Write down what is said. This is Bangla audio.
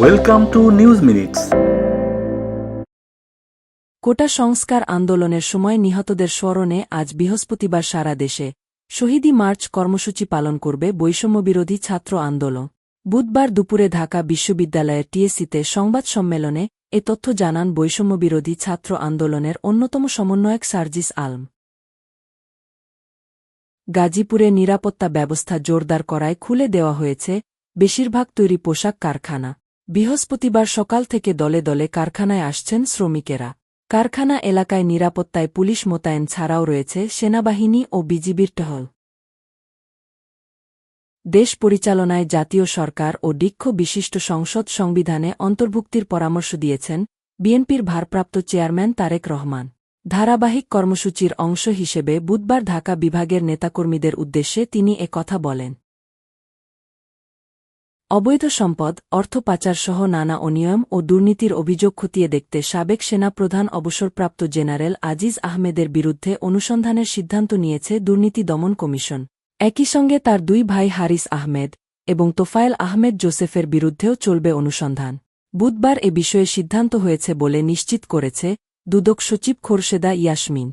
Welcome to news minutes quota সংস্কার আন্দোলনের সময় নিহতদের স্মরণে আজ বৃহস্পতিবার সারা দেশে শহীদি মার্চ কর্মসূচি পালন করবে বৈষম্যবিরোধী ছাত্র আন্দোলন। বুধবার দুপুরে ঢাকা বিশ্ববিদ্যালয়ের টিএসসিতে সংবাদ সম্মেলনে এ তথ্য জানান বৈষম্যবিরোধী ছাত্র আন্দোলনের অন্যতম সমন্বয়ক সার্জিস আলম। গাজীপুরে নিরাপত্তা ব্যবস্থা জোরদার করায় খুলে দেওয়া হয়েছে বেশিরভাগ তৈরি পোশাক কারখানা। বৃহস্পতিবার সকাল থেকে দলে দলে কারখানায় আসছেন শ্রমিকেরা। কারখানা এলাকায় নিরাপত্তায় পুলিশ মোতায়েন ছাড়াও রয়েছে সেনাবাহিনী ও বিজিবির টহল। দেশ পরিচালনায় জাতীয় সরকার ও দীক্ষ বিশিষ্ট সংসদ সংবিধানে অন্তর্ভুক্তির পরামর্শ দিয়েছেন বিএনপির ভারপ্রাপ্ত চেয়ারম্যান তারেক রহমান। ধারাবাহিক কর্মসূচির অংশ হিসেবে বুধবার ঢাকা বিভাগের নেতাকর্মীদের উদ্দেশ্যে তিনি কথা বলেন। অবৈধ সম্পদ, অর্থ পাচারসহ নানা অনিয়ম ও দুর্নীতির অভিযোগ খতিয়ে দেখতে সাবেক সেনাপ্রধান অবসরপ্রাপ্ত জেনারেল আজিজ আহমেদের বিরুদ্ধে অনুসন্ধানের সিদ্ধান্ত নিয়েছে দুর্নীতি দমন কমিশন। একই সঙ্গে তার দুই ভাই হারিস আহমেদ এবং তোফায়েল আহমেদ জোসেফের বিরুদ্ধেও চলবে অনুসন্ধান। বুধবার এ বিষয়ে সিদ্ধান্ত হয়েছে বলে নিশ্চিত করেছে দুদক সচিব খোরশেদা ইয়াসমিন।